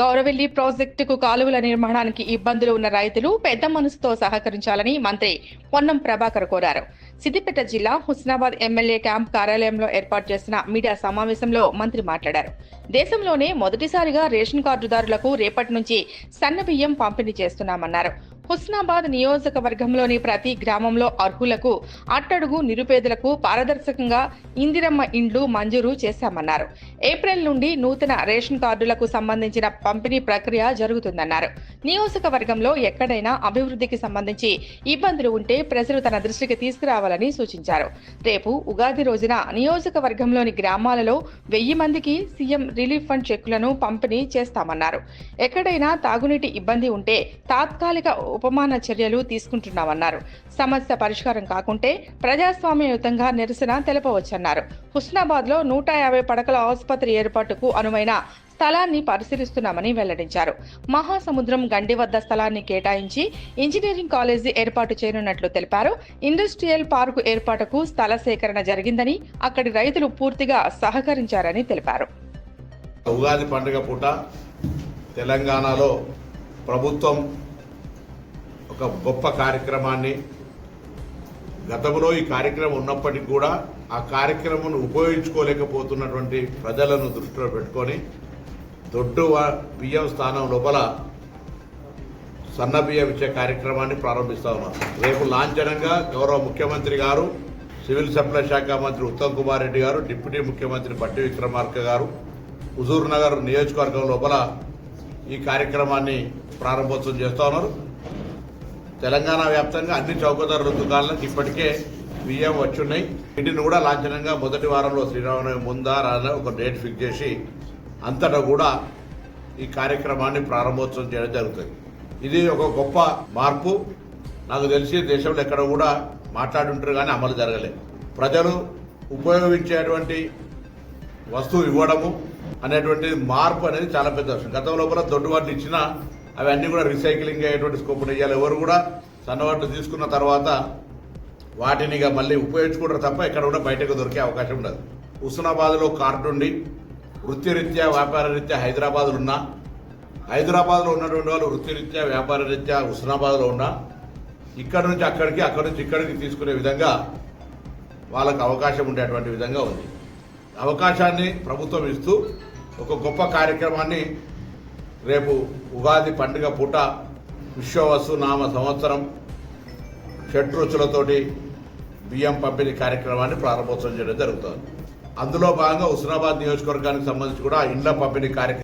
గౌరవెల్లి ప్రాజెక్టుకు కాలువల నిర్మాణానికి ఇబ్బందులు ఉన్న రైతులు పెద్ద మనసుతో సహకరించాలని మంత్రి పొన్నం ప్రభాకర్ కోరారు. సిద్దిపేట జిల్లా హుస్నాబాద్ ఎమ్మెల్యే క్యాంప్ కార్యాలయంలో ఏర్పాటు చేసిన మీడియా సమావేశంలో మంత్రి మాట్లాడారు. దేశంలోనే మొదటిసారిగా రేషన్ కార్డుదారులకు రేపటి నుంచి సన్న బియ్యం పంపిణీ చేస్తున్నామన్నారు. హుస్నాబాద్ నియోజకవర్గంలోని ప్రతి గ్రామంలో అర్హులకు అట్టడుగు నిరుపేదలకు పారదర్శకంగా ఇందిరమ్మ ఇండ్లు మంజూరు చేశామన్నారు. ఏప్రిల్ నుండి నూతన రేషన్ కార్డులకు సంబంధించిన పంపిణీ ప్రక్రియ జరుగుతుందన్నారు. నియోజకవర్గంలో ఎక్కడైనా అభివృద్ధికి సంబంధించి ఇబ్బందులు ఉంటే ప్రజలు తన దృష్టికి తీసుకురావాలని సూచించారు. రేపు ఉగాది రోజున నియోజకవర్గంలోని గ్రామాలలో వెయ్యి మందికి సీఎం రిలీఫ్ ఫండ్ చెక్కులను పంపిణీ చేస్తామన్నారు. ఎక్కడైనా తాగునీటి ఇబ్బంది ఉంటే తాత్కాలిక ఉపమాన చర్యలు తీసుకుంటున్నామన్నారు. సమస్య పరిష్కారం కాకుంటే ప్రజాస్వామ్యయుతంగా నిరసన తెలపవచ్చన్నారు. హుస్నాబాద్లో నూట యాభై పడకల ఆసుపత్రి ఏర్పాటుకు అనువైన స్థలాన్ని పరిశీలిస్తున్నామని వెల్లడించారు. మహాసముద్రం గండి వద్ద స్థలాన్ని కేటాయించి ఇంజనీరింగ్ కాలేజీ ఏర్పాటు చేయనున్నట్లు తెలిపారు. ఇండస్ట్రియల్ పార్కు ఏర్పాటుకు స్థల సేకరణ జరిగిందని అక్కడి రైతులు పూర్తిగా సహకరించారని తెలిపారు. ఉగాది పండుగ పూట తెలంగాణలో ప్రభుత్వం ఒక గొప్ప కార్యక్రమాన్ని గతంలో ఈ కార్యక్రమం ఉన్నప్పటికీ కూడా ఆ కార్యక్రమం ఉపయోగించుకోలేకపోతున్నటువంటి ప్రజలను దృష్టిలో పెట్టుకొని దొడ్డు వా- బియ్యం స్థానం లోపల సన్న బియ్యం ఇచ్చే కార్యక్రమాన్ని ప్రారంభిస్తా ఉన్నాం రేపు లాంఛనంగా గౌరవ ముఖ్యమంత్రి గారు సివిల్ సప్లై శాఖ మంత్రి ఉత్తమ్ కుమార్ రెడ్డి గారు డిప్యూటీ ముఖ్యమంత్రి బట్టి విక్రమార్క గారు హుజూర్ నగర్ నియోజకవర్గం లోపల ఈ కార్యక్రమాన్ని ప్రారంభోత్సవం చేస్తా ఉన్నారు. తెలంగాణ వ్యాప్తంగా అన్ని చౌకధర దుకాణాలకు ఇప్పటికే బియ్యం వచ్చున్నాయి. వీటిని కూడా లాంఛనంగా మొదటి వారంలో శ్రీరామనవమి ముందా రాదా ఒక డేట్ ఫిక్స్ చేసి అంతటా కూడా ఈ కార్యక్రమాన్ని ప్రారంభోత్సవం చేయడం జరుగుతుంది. ఇది ఒక గొప్ప మార్పు. నాకు తెలిసి దేశంలో ఎక్కడ కూడా మాట్లాడుంటారు కానీ అమలు జరగలేదు. ప్రజలు ఉపయోగించేటువంటి వస్తువు ఇవ్వడము అనేటువంటి మార్పు అనేది చాలా పెద్ద విషయం. గతంలో కూడా దొడ్డు వాటిని ఇచ్చినా అవన్నీ కూడా రీసైక్లింగ్ అయ్యేటువంటి స్కోప్ ఇవ్వాలి ఎవరు కూడా సన్నవాట్లు తీసుకున్న తర్వాత వాటిని మళ్ళీ ఉపయోగించుకుంటారు తప్ప ఎక్కడ కూడా బయటకు దొరికే అవకాశం ఉండదు. హుస్నాబాద్లో కార్డు ఉండి వృత్తిరీత్యా వ్యాపార రీత్యా హైదరాబాద్లో ఉన్నా హైదరాబాద్లో ఉన్నటువంటి వాళ్ళు వృత్తిరీత్యా వ్యాపార రీత్యా హుస్నాబాద్లో ఉన్నా ఇక్కడ నుంచి అక్కడికి అక్కడి నుంచి ఇక్కడికి తీసుకునే విధంగా వాళ్ళకు అవకాశం ఉండేటువంటి విధంగా ఉంది. అవకాశాన్ని ప్రభుత్వం ఇస్తూ ఒక గొప్ప కార్యక్రమాన్ని రేపు ఉగాది పండుగ పూట విశ్వవసు నామ సంవత్సరం షడ్రుచులతోటి బియ్యం పంపిణీ కార్యక్రమాన్ని ప్రారంభోత్సవం చేయడం జరుగుతుంది. అందులో భాగంగా హుస్నాబాద్ నియోజకవర్గానికి సంబంధించి కూడా ఇండ్ల పంపిణీ కార్యక్రమం